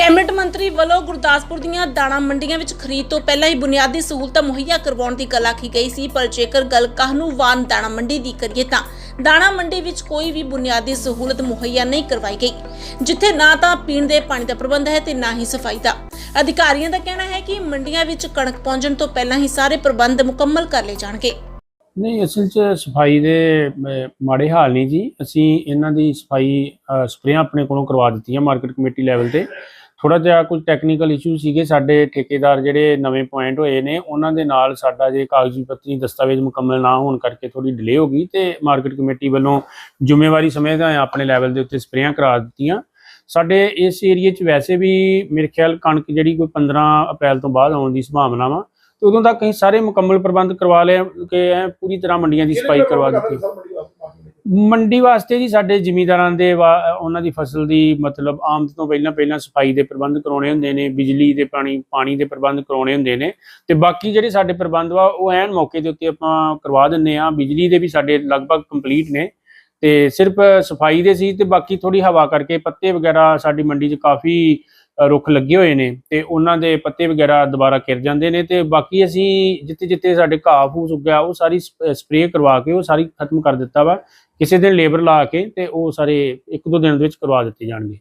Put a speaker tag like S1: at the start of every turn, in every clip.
S1: ਮੰਤਰੀ ਵੱਲੋਂ ਗੁਰਦਾਸਪੁਰ ਦੀਆਂ ਦਾਣਾ ਮੰਡੀਆਂ ਵਿੱਚ ਖਰੀਦ ਤੋਂ ਪਹਿਲਾਂ ਹੀ ਬੁਨਿਆਦੀ ਸਹੂਲਤਾਂ ਮੁਹੱਈਆ ਕਰਵਾਉਣ ਦੀ ਗੱਲ ਆਖੀ ਗਈ ਸੀ, ਪਰ ਜੇਕਰ ਗੱਲ ਕਾਹਨੂੰਵਾਨ ਦਾਣਾ ਮੰਡੀ ਦੀ ਕਰੀਏ ਤਾਂ ਦਾਣਾ ਮੰਡੀ ਵਿੱਚ ਕੋਈ ਵੀ ਬੁਨਿਆਦੀ ਸਹੂਲਤ ਮੁਹੱਈਆ ਨਹੀਂ ਕਰਵਾਈ ਗਈ, ਜਿੱਥੇ ਨਾ ਤਾਂ ਪੀਣ ਦੇ ਪਾਣੀ ਦਾ ਪ੍ਰਬੰਧ ਹੈ ਤੇ ਨਾ ਹੀ ਸਫ਼ਾਈ ਦਾ। ਅਧਿਕਾਰੀਆਂ ਦਾ ਕਹਿਣਾ ਹੈ ਕਿ ਮੰਡੀਆਂ ਵਿੱਚ ਕਣਕ ਪਹੁੰਚਣ ਤੋਂ ਪਹਿਲਾਂ ਹੀ ਸਾਰੇ ਪ੍ਰਬੰਧ ਮੁਕੰਮਲ ਕਰ ਲਏ ਜਾਣਗੇ।
S2: ਨਹੀਂ, ਅਸਲ 'ਚ ਸਫ਼ਾਈ ਦੇ ਮਾੜੇ ਹਾਲ ਨਹੀਂ ਜੀ। ਅਸੀਂ ਇਹਨਾਂ ਦੀ ਸਫ਼ਾਈ ਸਪਰੇਆਂ ਆਪਣੇ ਕੋਲੋਂ ਕਰਵਾ ਦਿੱਤੀਆਂ ਮਾਰਕੀਟ ਕਮੇਟੀ ਲੈਵਲ ਤੇ। ਥੋੜਾ ਜਿਹਾ ਕੁਝ ਟੈਕਨੀਕਲ ਇਸ਼ੂ ਸੀਗੇ ਸਾਡੇ ਠੇਕੇਦਾਰ ਜਿਹੜੇ ਨਵੇਂ ਪੁਆਇੰਟ ਹੋਏ ਨੇ ਉਹਨਾਂ ਦੇ ਨਾਲ ਸਾਡਾ ਜੇ ਕਾਗਜ਼ੀ ਪੱਤਰੀ ਦਸਤਾਵੇਜ਼ ਮੁਕੰਮਲ ਨਾ ਹੋਣ ਕਰਕੇ ਥੋੜੀ ਡਿਲੇ ਹੋ ਗਈ ਤੇ ਮਾਰਕੀਟ ਕਮੇਟੀ ਵੱਲੋਂ ਜ਼ਿੰਮੇਵਾਰੀ ਸਮਝਦਾ ਹੋਇਆ ਆਪਣੇ ਲੈਵਲ ਦੇ ਉੱਤੇ ਸਪਰੇਆਂ ਕਰਾ ਦਿੱਤੀਆਂ। ਸਾਡੇ ਇਸ ਏਰੀਏ 'ਚ ਵੈਸੇ ਵੀ ਮੇਰੇ ਖਿਆਲ ਕਣਕ ਜਿਹੜੀ ਕੋਈ 15 ਅਪ੍ਰੈਲ ਤੋਂ ਬਾਅਦ ਆਉਣ ਦੀ ਸੰਭਾਵਨਾ ਵਾ ਤੇ ਉਦੋਂ ਤੱਕ ਅਸੀਂ ਸਾਰੇ ਮੁਕੰਮਲ ਪ੍ਰਬੰਧ ਕਰਵਾ ਲਏ ਕਿ ਐਂ ਪੂਰੀ ਤਰ੍ਹਾਂ ਮੰਡੀਆਂ ਦੀ ਸਫ਼ਾਈ ਕਰਵਾ ਦਿੱਤੀ। ਮੰਡੀ ਵਾਸਤੇ ਜੀ ਸਾਡੇ ਜ਼ਿਮੀਂਦਾਰਾਂ ਦੇ ਵਾ- ਉਹਨਾਂ ਦੀ ਫਸਲ ਦੀ ਮਤਲਬ ਆਮਦ ਤੋਂ ਪਹਿਲਾਂ ਪਹਿਲਾਂ ਸਫ਼ਾਈ ਦੇ ਪ੍ਰਬੰਧ ਕਰਾਉਣੇ ਹੁੰਦੇ ਨੇ, ਬਿਜਲੀ ਦੇ ਪਾਣੀ ਪਾਣੀ ਦੇ ਪ੍ਰਬੰਧ ਕਰਾਉਣੇ ਹੁੰਦੇ ਨੇ ਤੇ ਬਾਕੀ ਜਿਹੜੇ ਸਾਡੇ ਪ੍ਰਬੰਧ ਵਾ ਉਹ ਐਨ ਮੌਕੇ ਦੇ ਉੱਤੇ ਆਪਾਂ ਕਰਵਾ ਦਿੰਨੇ ਆ ਬਿਜਲੀ ਦੇ ਵੀ ਸਾਡੇ ਲਗਭਗ ਕੰਪਲੀਟ ਨੇ ਤੇ ਸਿਰਫ ਸਫ਼ਾਈ ਦੇ ਸੀ ਤੇ ਬਾਕੀ ਥੋੜੀ ਹਵਾ ਕਰਕੇ ਪੱਤੇ ਵਗੈਰਾ ਸਾਡੀ ਮੰਡੀ 'ਚ ਕਾਫੀ ਰੁੱਖ ਲੱਗੇ ਹੋਏ ਨੇ ਤੇ ਉਹਨਾਂ ਦੇ ਪੱਤੇ ਵਗੈਰਾ ਦੁਬਾਰਾ ਕਿਰ ਜਾਂਦੇ ਨੇ ਤੇ ਬਾਕੀ ਅਸੀਂ ਜਿੱਥੇ ਜਿੱਥੇ ਸਾਡੇ ਘਾਹ ਫੂਸ ਉੱਗਿਆ ਉਹ ਸਾਰੀ ਸਪਰੇਅ ਕਰਵਾ ਕੇ ਉਹ ਸਾਰੀ ਖਤਮ ਕਰ ਦਿੱਤਾ ਵਾ ਕਿਸੇ ਦਿਨ ਲੇਬਰ ਲਾ ਕੇ ਤੇ ਉਹ ਸਾਰੇ ਇੱਕ ਦੋ ਦਿਨ ਦੇ ਵਿੱਚ ਕਰਵਾ ਦਿੱਤੇ ਜਾਣਗੇ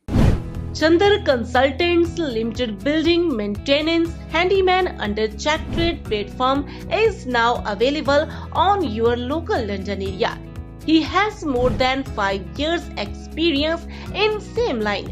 S1: Chandra consultants limited building maintenance handyman under check trade platform is now available on your local London area. He has more than 5 years experience in same line